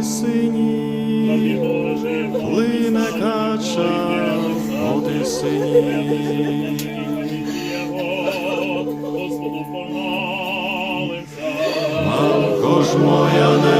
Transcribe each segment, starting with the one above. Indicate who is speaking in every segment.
Speaker 1: По тисині, плине кача
Speaker 2: води помолимся.
Speaker 1: Мамко ж моя не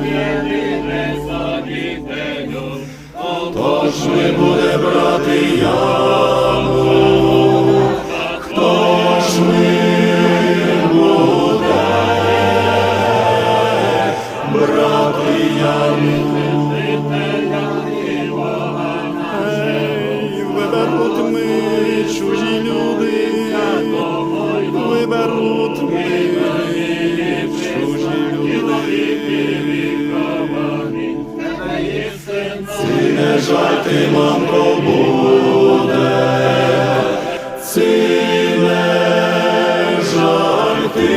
Speaker 1: в єдине краю. Хто ж не буде брати яму? Мамко, буде, ці не жаль ти,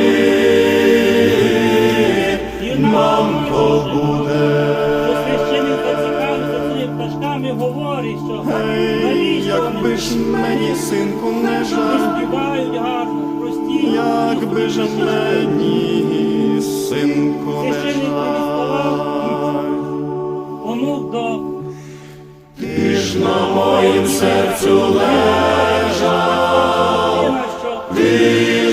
Speaker 1: мамко, буде.
Speaker 3: Говорить, що
Speaker 1: якби ж мені, синку, не
Speaker 3: не
Speaker 1: жаль,
Speaker 3: співають гарно, прості.
Speaker 1: якби ж мені, синку, не жаль. Серцю лежав, ти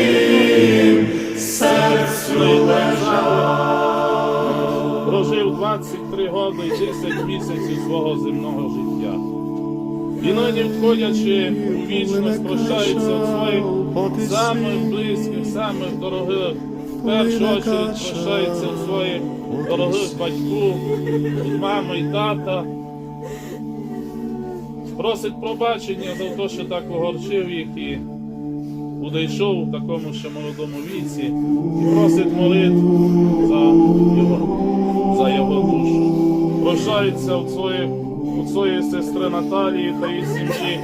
Speaker 1: моїм серцю лежав.
Speaker 2: Прожив 23 роки і 10 місяців свого земного життя. І нині, входячи у вічність, прощається своїх самих близьких, самих дорогих. Першу очередь прощається від своїх дорогих батьків, мами і тата. Просить пробачення за те, що так огорчив їх і одійшов у такому ще молодому віці. І просить молитву за його, за його душу. Прощається своєї, від своєї сестри Наталії та її сім'ї.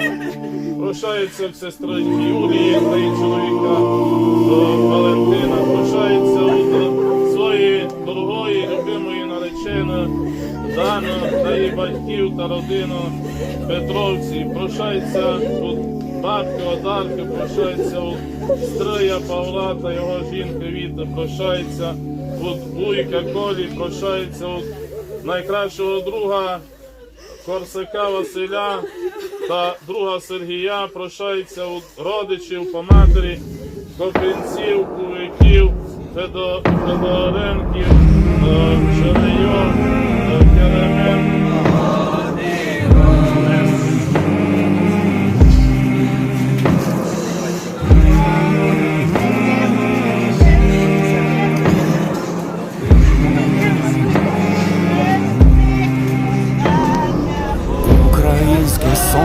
Speaker 2: Прощається в сестри Юлії та її чоловіка Валентина. Прощається від своєї дорогої, любимої нареченої Дани та її батьків та родину Петровці. Прощається від бабки Одарки, прощається від Стрия Павла та його жінки Віти. Прощається від Вуйка Колі, прощається від найкращого друга Корсака Василя та друга Сергія прощається у родичів по матері, Копінців, Кувиків, Федо, Федоренків, е, Керемен.